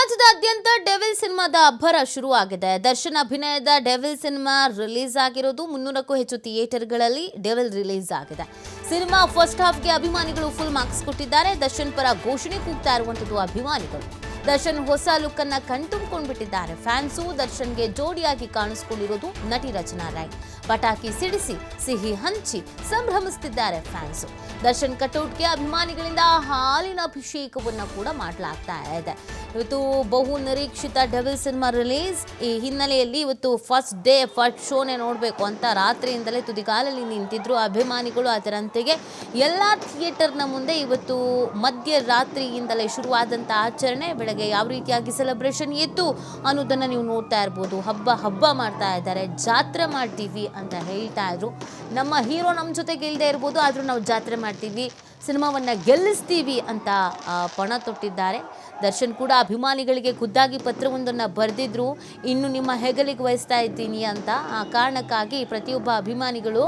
ರಾಜ್ಯದಾದ್ಯಂತ ಡೆವಿಲ್ ಸಿನಿಮಾದ ಅಬ್ಬರ ಶುರುವಾಗಿದೆ. ದರ್ಶನ್ ಅಭಿನಯದ ಡೆವಿಲ್ ಸಿನಿಮಾ ರಿಲೀಸ್ ಆಗಿರೋದು ಮುನ್ನೂರಕ್ಕೂ ಹೆಚ್ಚು ಥಿಯೇಟರ್ಗಳಲ್ಲಿ ಡೆವಿಲ್ ರಿಲೀಸ್ ಆಗಿದೆ. ಸಿನಿಮಾ ಫಸ್ಟ್ ಹಾಫ್ಗೆ ಅಭಿಮಾನಿಗಳು ಫುಲ್ ಮಾರ್ಕ್ಸ್ ಕೊಟ್ಟಿದ್ದಾರೆ. ದರ್ಶನ್ ಪರ ಘೋಷಣೆ ಕೂಗ್ತಾ ಇರುವಂಥದ್ದು ಅಭಿಮಾನಿಗಳು. ದರ್ಶನ್ ಹೊಸ ಲುಕ್ ಅನ್ನ ಕಣ್ತುಂಬಿಕೊಂಡಿದ್ದಾರೆ. ಫ್ಯಾನ್ಸು ದರ್ಶನ್ಗೆ ಜೋಡಿಯಾಗಿ ಕಾಣಿಸ್ಕೊಂಡಿರೋದು ನಟಿ ರಚನಾ ರಾಯ್. ಪಟಾಕಿ ಸಿಡಿಸಿ, ಸಿಹಿ ಹಂಚಿ ಸಂಭ್ರಮಿಸುತ್ತಿದ್ದಾರೆ ಫ್ಯಾನ್ಸ್. ದರ್ಶನ್ ಕಟೌಟ್ಗೆ ಅಭಿಮಾನಿಗಳಿಂದ ಹಾಲಿನ ಅಭಿಷೇಕವನ್ನು ಕೂಡ ಮಾಡಲಾಗ್ತಾ ಇದೆ. ಇವತ್ತು ಬಹು ನಿರೀಕ್ಷಿತ ಡಬಲ್ ಸಿನಿಮಾ ರಿಲೀಸ್. ಈ ಹಿನ್ನೆಲೆಯಲ್ಲಿ ಇವತ್ತು ಫಸ್ಟ್ ಡೇ, ಫಸ್ಟ್ ಶೋನೇ ನೋಡಬೇಕು ಅಂತ ರಾತ್ರಿಯಿಂದಲೇ ತುದಿಗಾಲಲ್ಲಿ ನಿಂತಿದ್ರು ಅಭಿಮಾನಿಗಳು ಅದರಂತೆಗೆ ಎಲ್ಲ ಥಿಯೇಟರ್ನ ಮುಂದೆ ಇವತ್ತು ಮಧ್ಯರಾತ್ರಿಯಿಂದಲೇ ಶುರುವಾದಂಥ ಆಚರಣೆ. ಬೆಳಗ್ಗೆ ಯಾವ ರೀತಿಯಾಗಿ ಸೆಲೆಬ್ರೇಷನ್ ಇತ್ತು ಅನ್ನೋದನ್ನು ನೀವು ನೋಡ್ತಾ ಇರ್ಬೋದು. ಹಬ್ಬ ಹಬ್ಬ ಮಾಡ್ತಾ ಇದ್ದಾರೆ. ಜಾತ್ರೆ ಮಾಡ್ತೀವಿ ಅಂತ ಹೇಳ್ತಾ ಇದ್ರು. ನಮ್ಮ ಹೀರೋ ನಮ್ಮ ಜೊತೆ ಇಲ್ಲದೆ ಇರ್ಬೋದು, ಆದರೂ ನಾವು ಜಾತ್ರೆ ಮಾಡ್ತೀವಿ, ಸಿನಿಮಾವನ್ನು ಗೆಲ್ಲಿಸ್ತೀವಿ ಅಂತ ಪಣ ತೊಟ್ಟಿದ್ದಾರೆ. ದರ್ಶನ್ ಕೂಡ ಅಭಿಮಾನಿಗಳಿಗೆ ಖುದ್ದಾಗಿ ಪತ್ರವೊಂದನ್ನು ಬರೆದಿದ್ರು. ಇನ್ನು ನಿಮ್ಮ ಹೆಗಲಿಗೆ ವಹಿಸ್ತಾ ಇದ್ದೀನಿ ಅಂತ ಆ ಕಾರಣಕ್ಕಾಗಿ ಪ್ರತಿಯೊಬ್ಬ ಅಭಿಮಾನಿಗಳು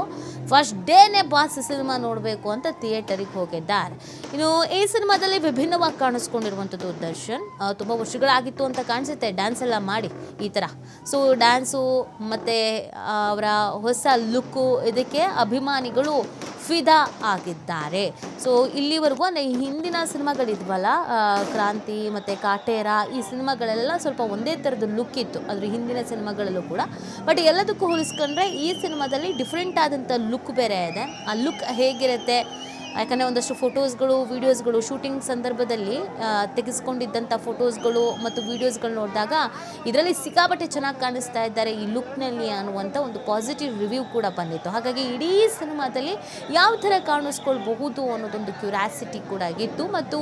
ಫಸ್ಟ್ ಡೇನೇ ಬಾಸ್ ಸಿನಿಮಾ ನೋಡಬೇಕು ಅಂತ ಥಿಯೇಟರಿಗೆ ಹೋಗಿದ್ದಾರೆ. ಇನ್ನು ಈ ಸಿನಿಮಾದಲ್ಲಿ ವಿಭಿನ್ನವಾಗಿ ಕಾಣಿಸ್ಕೊಂಡಿರುವಂಥದ್ದು ದರ್ಶನ್. ತುಂಬ ವರ್ಷಗಳಾಗಿತ್ತು ಅಂತ ಕಾಣಿಸುತ್ತೆ. ಡ್ಯಾನ್ಸ್ ಎಲ್ಲ ಮಾಡಿ ಈ ಥರ ಸೊ ಡ್ಯಾನ್ಸು ಮತ್ತು ಅವರ ಹೊಸ ಲುಕ್ಕು ಇದಕ್ಕೆ ಅಭಿಮಾನಿಗಳು ಫಿದಾ ಆಗಿದ್ದಾರೆ. ಸೊ ಇಲ್ಲಿವರೆಗೂ ಅಂದರೆ ಹಿಂದಿನ ಸಿನಿಮಾಗಳಿದ್ವಲ್ಲ ಕ್ರಾಂತಿ ಮತ್ತು ಕಾಟೇರ, ಈ ಸಿನಿಮಾಗಳೆಲ್ಲ ಸ್ವಲ್ಪ ಒಂದೇ ಥರದ ಲುಕ್ ಇತ್ತು. ಅದ್ರ ಹಿಂದಿನ ಸಿನಿಮಾಗಳಲ್ಲೂ ಕೂಡ. ಬಟ್ ಎಲ್ಲದಕ್ಕೂ ಹೋಲಿಸ್ಕೊಂಡ್ರೆ ಈ ಸಿನಿಮಾದಲ್ಲಿ ಡಿಫ್ರೆಂಟ್ ಆದಂಥ ಲುಕ್ ಬೇರೆ ಇದೆ. ಆ ಲುಕ್ ಹೇಗಿರುತ್ತೆ? ಯಾಕಂದರೆ ಒಂದಷ್ಟು ಫೋಟೋಸ್ಗಳು, ವೀಡಿಯೋಸ್ಗಳು, ಶೂಟಿಂಗ್ ಸಂದರ್ಭದಲ್ಲಿ ತೆಗೆಸ್ಕೊಂಡಿದ್ದಂಥ ಫೋಟೋಸ್ಗಳು ಮತ್ತು ವೀಡಿಯೋಸ್ಗಳು ನೋಡಿದಾಗ ಇದರಲ್ಲಿ ಸಿಕ್ಕಾಪಟ್ಟೆ ಚೆನ್ನಾಗಿ ಕಾಣಿಸ್ತಾ ಇದ್ದಾರೆ ಈ ಲುಕ್ನಲ್ಲಿ ಅನ್ನುವಂಥ ಒಂದು ಪಾಸಿಟಿವ್ ರಿವ್ಯೂ ಕೂಡ ಬಂದಿತ್ತು. ಹಾಗಾಗಿ ಇಡೀ ಸಿನಿಮಾದಲ್ಲಿ ಯಾವ ಥರ ಕಾಣಿಸ್ಕೊಳ್ಬಹುದು ಅನ್ನೋದೊಂದು ಕ್ಯೂರಾಸಿಟಿ ಕೂಡ ಆಗಿತ್ತು. ಮತ್ತು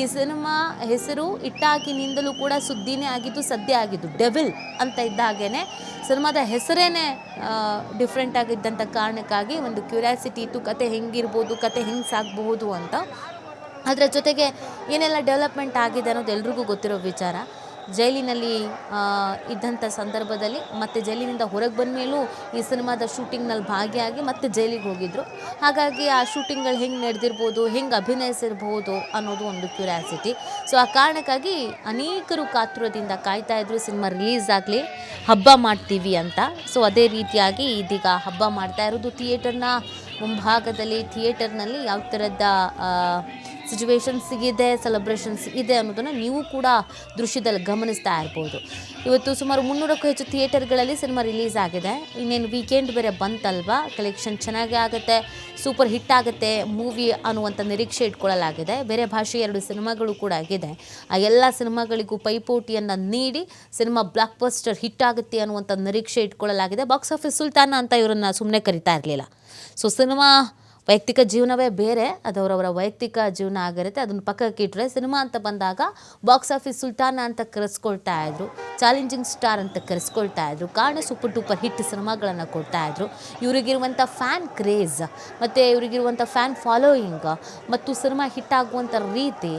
ಈ ಸಿನಿಮಾ ಹೆಸರು ಇಟ್ಟಾಕಿನಿಂದಲೂ ಕೂಡ ಸುದ್ದಿನೇ ಆಗಿದ್ದು, ಸದ್ಯ ಆಗಿದ್ದು, ಡೆವಿಲ್ ಅಂತ ಇದ್ದ ಹಾಗೇ ಸಿನಿಮಾದ ಹೆಸರೇ ಡಿಫ್ರೆಂಟ್ ಆಗಿದ್ದಂಥ ಕಾರಣಕ್ಕಾಗಿ ಒಂದು ಕ್ಯೂರಿಯಾಸಿಟಿ ಇತ್ತು. ಕತೆ ಹೆಂಗಿರ್ಬೋದು, ಕತೆ ಹೆಂಗೆ ಸಾಗಬಹುದು ಅಂತ. ಅದರ ಜೊತೆಗೆ ಏನೆಲ್ಲ ಡೆವಲಪ್ಮೆಂಟ್ ಆಗಿದೆ ಅನ್ನೋದು ಎಲ್ರಿಗೂ ಗೊತ್ತಿರೋ ವಿಚಾರ. ಜೈಲಿನಲ್ಲಿ ಇದ್ದಂಥ ಸಂದರ್ಭದಲ್ಲಿ ಮತ್ತು ಜೈಲಿನಿಂದ ಹೊರಗೆ ಬಂದ ಮೇಲೂ ಈ ಸಿನಿಮಾದ ಶೂಟಿಂಗ್ನಲ್ಲಿ ಭಾಗಿಯಾಗಿ ಮತ್ತೆ ಜೈಲಿಗೆ ಹೋಗಿದ್ರು. ಹಾಗಾಗಿ ಆ ಶೂಟಿಂಗ್ಗಳು ಹೆಂಗೆ ನಡೆದಿರ್ಬೋದು, ಹೆಂಗೆ ಅಭಿನಯಿಸಿರ್ಬೋದು ಅನ್ನೋದು ಒಂದು ಕ್ಯೂರಿಯಾಸಿಟಿ. ಸೊ, ಆ ಕಾರಣಕ್ಕಾಗಿ ಅನೇಕರು ಕಾತುರದಿಂದ ಕಾಯ್ತಾ ಇದ್ದರು ಸಿನಿಮಾ ರಿಲೀಸ್ ಆಗಲಿ, ಹಬ್ಬ ಮಾಡ್ತೀವಿ ಅಂತ. ಸೊ, ಅದೇ ರೀತಿಯಾಗಿ ಇದೀಗ ಹಬ್ಬ ಮಾಡ್ತಾ ಇರೋದು ಥಿಯೇಟರ್ನ ಮುಂಭಾಗದಲ್ಲಿ ಥಿಯೇಟರ್ನಲ್ಲಿ ಯಾವ ಥರದ ಸಿಚುವೇಶನ್ಸ್ ಇದೆ ಸೆಲೆಬ್ರೇಷನ್ಸ್ ಇದೆ ಅನ್ನೋದನ್ನು ನೀವು ಕೂಡ ದೃಶ್ಯದಲ್ಲಿ ಗಮನಿಸ್ತಾ ಇರ್ಬೋದು. ಇವತ್ತು ಸುಮಾರು ಮುನ್ನೂರಕ್ಕೂ ಹೆಚ್ಚು ಥಿಯೇಟರ್ಗಳಲ್ಲಿ ಸಿನಿಮಾ ರಿಲೀಸ್ ಆಗಿದೆ. ಇನ್ನೇನು ವೀಕೆಂಡ್ ಬೇರೆ ಬಂತಲ್ವಾ? ಕಲೆಕ್ಷನ್ ಚೆನ್ನಾಗೇ ಆಗುತ್ತೆ ಸೂಪರ್ ಹಿಟ್ ಆಗುತ್ತೆ ಮೂವಿ ಅನ್ನುವಂಥ ನಿರೀಕ್ಷೆ ಇಟ್ಕೊಳ್ಳಲಾಗಿದೆ. ಬೇರೆ ಭಾಷೆ ಎರಡು ಸಿನಿಮಾಗಳು ಕೂಡ ಆಗಿದೆ. ಆ ಎಲ್ಲ ಸಿನಿಮಾಗಳಿಗೂ ಪೈಪೋಟಿಯನ್ನು ನೀಡಿ ಸಿನಿಮಾ ಬ್ಲಾಕ್ ಬಸ್ಟರ್ ಹಿಟ್ ಆಗುತ್ತೆ ಅನ್ನುವಂಥ ನಿರೀಕ್ಷೆ ಇಟ್ಕೊಳ್ಳಲಾಗಿದೆ. ಬಾಕ್ಸ್ ಆಫೀಸ್ ಸುಲ್ತಾನ ಅಂತ ಇವರನ್ನು ಸುಮ್ಮನೆ ಕರಿತಾ ಇರಲಿಲ್ಲ. ಸೊ ಸಿನಿಮಾ ವೈಯಕ್ತಿಕ ಜೀವನವೇ ಬೇರೆ, ಅದು ಅವರವರ ವೈಯಕ್ತಿಕ ಜೀವನ ಆಗಿರುತ್ತೆ. ಅದನ್ನು ಪಕ್ಕಕ್ಕೆ ಇಟ್ಟರೆ ಸಿನಿಮಾ ಅಂತ ಬಂದಾಗ ಬಾಕ್ಸ್ ಆಫೀಸ್ ಸುಲ್ತಾನ ಅಂತ ಕರೆಸ್ಕೊಳ್ತಾ ಇದ್ರು, ಚಾಲೆಂಜಿಂಗ್ ಸ್ಟಾರ್ ಅಂತ ಕರೆಸ್ಕೊಳ್ತಾ ಇದ್ರು ಕಾರಣ ಸೂಪರ್ ಟೂಪರ್ ಹಿಟ್ ಸಿನಿಮಾಗಳನ್ನು ಕೊಡ್ತಾ ಇದ್ರು. ಇವರಿಗಿರುವಂಥ ಫ್ಯಾನ್ ಕ್ರೇಜ್ ಮತ್ತು ಇವರಿಗಿರುವಂಥ ಫ್ಯಾನ್ ಫಾಲೋಯಿಂಗ್ ಮತ್ತು ಸಿನಿಮಾ ಹಿಟ್ ಆಗುವಂಥ ರೀತಿ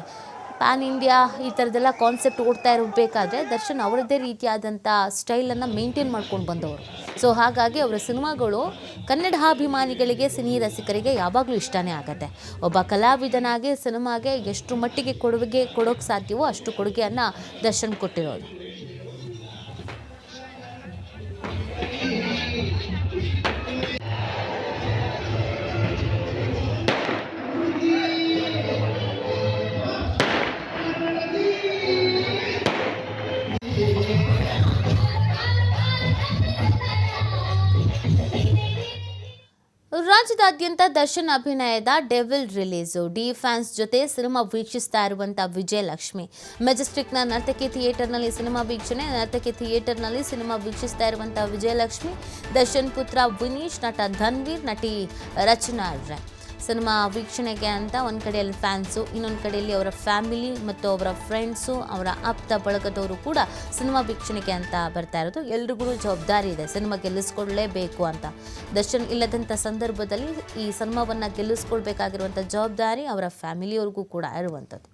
ಪ್ಯಾನ್ ಇಂಡಿಯಾ ಈ ಥರದ್ದೆಲ್ಲ ಕಾನ್ಸೆಪ್ಟ್ ಓಡ್ತಾ ಇರಬೇಕಾದ್ರೆ ದರ್ಶನ್ ಅವರದ್ದೇ ರೀತಿಯಾದಂಥ ಸ್ಟೈಲನ್ನು ಮೇಂಟೈನ್ ಮಾಡ್ಕೊಂಡು ಬಂದವರು. ಸೊ ಹಾಗಾಗಿ ಅವರ ಸಿನಿಮಾಗಳು ಕನ್ನಡಾಭಿಮಾನಿಗಳಿಗೆ, ಸಿನಿ ರಸಿಕರಿಗೆ ಯಾವಾಗಲೂ ಇಷ್ಟನೇ ಆಗುತ್ತೆ. ಒಬ್ಬ ಕಲಾವಿದನಾಗಿ, ಸಿನಿಮಾಗೆ ಎಷ್ಟು ಮಟ್ಟಿಗೆ ಕೊಡುಗೆ ಕೊಡೋಕ್ಕೆ ಸಾಧ್ಯವೋ ಅಷ್ಟು ಕೊಡುಗೆಯನ್ನು ದರ್ಶನ್ ಕೊಟ್ಟಿರೋದು. ರಾಜ್ಯದಾದ್ಯಂತ ದರ್ಶನ್ ಅಭಿನಯದ ಡೆವಿಲ್ ರಿಲೀಸು. ಡಿ ಫ್ಯಾನ್ಸ್ ಜೊತೆ ಸಿನಿಮಾ ವೀಕ್ಷಿಸ್ತಾ ಇರುವಂಥ ವಿಜಯಲಕ್ಷ್ಮಿ. ಮೆಜೆಸ್ಟಿಕ್ನ ನರ್ತಕಿ ಥಿಯೇಟರ್ನಲ್ಲಿ ಸಿನಿಮಾ ವೀಕ್ಷಣೆ, ನರ್ತಕಿ ಥಿಯೇಟರ್ನಲ್ಲಿ ಸಿನಿಮಾ ವೀಕ್ಷಿಸ್ತಾ ಇರುವಂಥ ವಿಜಯಲಕ್ಷ್ಮಿ. ದರ್ಶನ್ ಪುತ್ರ ವಿನೀಶ್, ನಟ ಧನ್ವೀರ್, ನಟಿ ರಚನಾ ರೈ. ಸಿನಿಮಾ ವೀಕ್ಷಣೆಗೆ ಅಂತ ಒಂದು ಕಡೆಯಲ್ಲಿ ಫ್ಯಾನ್ಸು ಇನ್ನೊಂದು ಕಡೆಯಲ್ಲಿ ಅವರ ಫ್ಯಾಮಿಲಿ ಮತ್ತು ಅವರ ಫ್ರೆಂಡ್ಸು ಅವರ ಆಪ್ತ ಬಳಗದವರು ಕೂಡ ಸಿನಿಮಾ ವೀಕ್ಷಣೆಗೆ ಅಂತ ಬರ್ತಾ ಇರೋದು. ಎಲ್ರಿಗೂ ಜವಾಬ್ದಾರಿ ಇದೆ, ಸಿನಿಮಾ ಗೆಲ್ಲಿಸ್ಕೊಳ್ಳಲೇಬೇಕು ಅಂತ. ದರ್ಶನ್ ಇಲ್ಲದಂಥ ಸಂದರ್ಭದಲ್ಲಿ ಈ ಸಿನಿಮಾವನ್ನು ಗೆಲ್ಲಿಸ್ಕೊಳ್ಬೇಕಾಗಿರುವಂಥ ಜವಾಬ್ದಾರಿ ಅವರ ಫ್ಯಾಮಿಲಿಯವ್ರಿಗೂ ಕೂಡ ಇರುವಂಥದ್ದು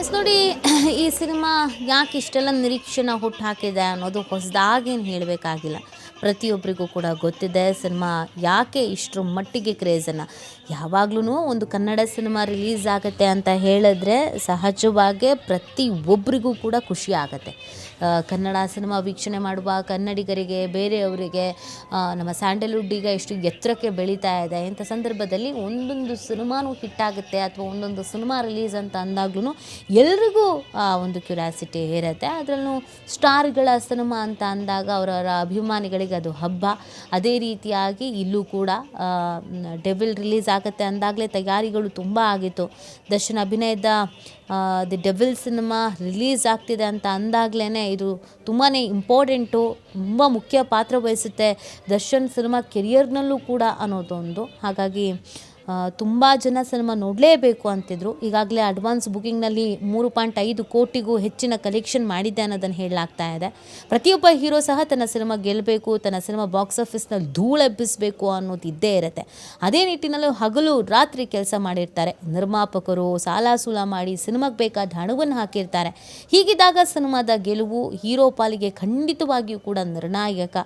ಎಸ್ ನೋಡಿ ಈ ಸಿನಿಮಾ ಯಾಕೆ ಇಷ್ಟೆಲ್ಲ ನಿರೀಕ್ಷೆನ ಹುಟ್ಟು ಹಾಕಿದೆ ಅನ್ನೋದು ಹೊಸದಾಗೇನು ಹೇಳಬೇಕಾಗಿಲ್ಲ. ಪ್ರತಿಯೊಬ್ಬರಿಗೂ ಕೂಡ ಗೊತ್ತಿದೆ ಸಿನಿಮಾ ಯಾಕೆ ಇಷ್ಟರ ಮಟ್ಟಿಗೆ ಕ್ರೇಜನ್ನು ಯಾವಾಗ್ಲೂ ಒಂದು ಕನ್ನಡ ಸಿನಿಮಾ ರಿಲೀಸ್ ಆಗುತ್ತೆ ಅಂತ ಹೇಳಿದ್ರೆ ಸಹಜವಾಗೇ ಪ್ರತಿ ಒಬ್ಬರಿಗೂ ಕೂಡ ಖುಷಿ ಆಗುತ್ತೆ. ಕನ್ನಡ ಸಿನಿಮಾ ವೀಕ್ಷಣೆ ಮಾಡುವ ಕನ್ನಡಿಗರಿಗೆ, ಬೇರೆಯವರಿಗೆ ನಮ್ಮ ಸ್ಯಾಂಡಲ್ವುಡ್ ಈಗ ಎಷ್ಟು ಎತ್ತರಕ್ಕೆ ಬೆಳೀತಾ ಇದೆ. ಇಂಥ ಸಂದರ್ಭದಲ್ಲಿ ಒಂದೊಂದು ಸಿನಿಮಾನೂ ಹಿಟ್ಟಾಗುತ್ತೆ ಅಥವಾ ಒಂದೊಂದು ಸಿನಿಮಾ ರಿಲೀಸ್ ಅಂತ ಅಂದಾಗ್ಲೂ ಎಲ್ರಿಗೂ, ಆ, ಒಂದು ಕ್ಯೂರಿಯಾಸಿಟಿ ಇರುತ್ತೆ. ಅದರಲ್ಲೂ ಸ್ಟಾರ್ಗಳ ಸಿನಿಮಾ ಅಂತ ಅಂದಾಗ ಅವರವರ ಅಭಿಮಾನಿಗಳಿಗೆ ಅದು ಹಬ್ಬ. ಅದೇ ರೀತಿಯಾಗಿ ಇಲ್ಲೂ ಕೂಡ ಡೆವಿಲ್ ರಿಲೀಸ್ ಆಗುತ್ತೆ ಅಂದಾಗಲೇ ತಯಾರಿಗಳು ತುಂಬ ಆಗಿತ್ತು. ದರ್ಶನ್ ಅಭಿನಯದ ದಿ ಡೆವಿಲ್ ಸಿನಿಮಾ ರಿಲೀಸ್ ಆಗ್ತಿದೆ ಅಂತ ಅಂದಾಗಲೇ ಇದು ತುಂಬಾ ಇಂಪಾರ್ಟೆಂಟು ತುಂಬ ಮುಖ್ಯ ಪಾತ್ರ ವಹಿಸುತ್ತೆ ದರ್ಶನ್ ಸಿನಿಮಾ ಕೆರಿಯರ್ನಲ್ಲೂ ಕೂಡ ಅನ್ನೋದೊಂದು. ಹಾಗಾಗಿ ತುಂಬ ಜನ ಸಿನಿಮಾ ನೋಡಲೇಬೇಕು ಅಂತಿದ್ರು. ಈಗಾಗಲೇ ಅಡ್ವಾನ್ಸ್ ಬುಕ್ಕಿಂಗ್ನಲ್ಲಿ ಮೂರು ಪಾಯಿಂಟ್ ಐದು ಕೋಟಿಗೂ ಹೆಚ್ಚಿನ ಕಲೆಕ್ಷನ್ ಮಾಡಿದ್ದೆ ಅನ್ನೋದನ್ನು ಹೇಳಲಾಗ್ತಾ ಇದೆ. ಪ್ರತಿಯೊಬ್ಬ ಹೀರೋ ಸಹ ತನ್ನ ಸಿನಿಮಾ ಗೆಲ್ಲಬೇಕು ತನ್ನ ಸಿನಿಮಾ ಬಾಕ್ಸ್ ಆಫೀಸ್ನಲ್ಲಿ ಧೂಳೆಬ್ಬಿಸಬೇಕು ಅನ್ನೋದು ಇದ್ದೇ ಇರುತ್ತೆ. ಅದೇ ನಿಟ್ಟಿನಲ್ಲೂ ಹಗಲು ರಾತ್ರಿ ಕೆಲಸ ಮಾಡಿರ್ತಾರೆ. ನಿರ್ಮಾಪಕರು ಸಾಲ ಸೂಲ ಮಾಡಿ ಸಿನಿಮಾಗೆ ಬೇಕಾದ ಹಣವನ್ನು ಹಾಕಿರ್ತಾರೆ. ಹೀಗಿದ್ದಾಗ ಸಿನಿಮಾದ ಗೆಲುವು ಹೀರೋ ಪಾಲಿಗೆ ಖಂಡಿತವಾಗಿಯೂ ಕೂಡ ನಿರ್ಣಾಯಕ.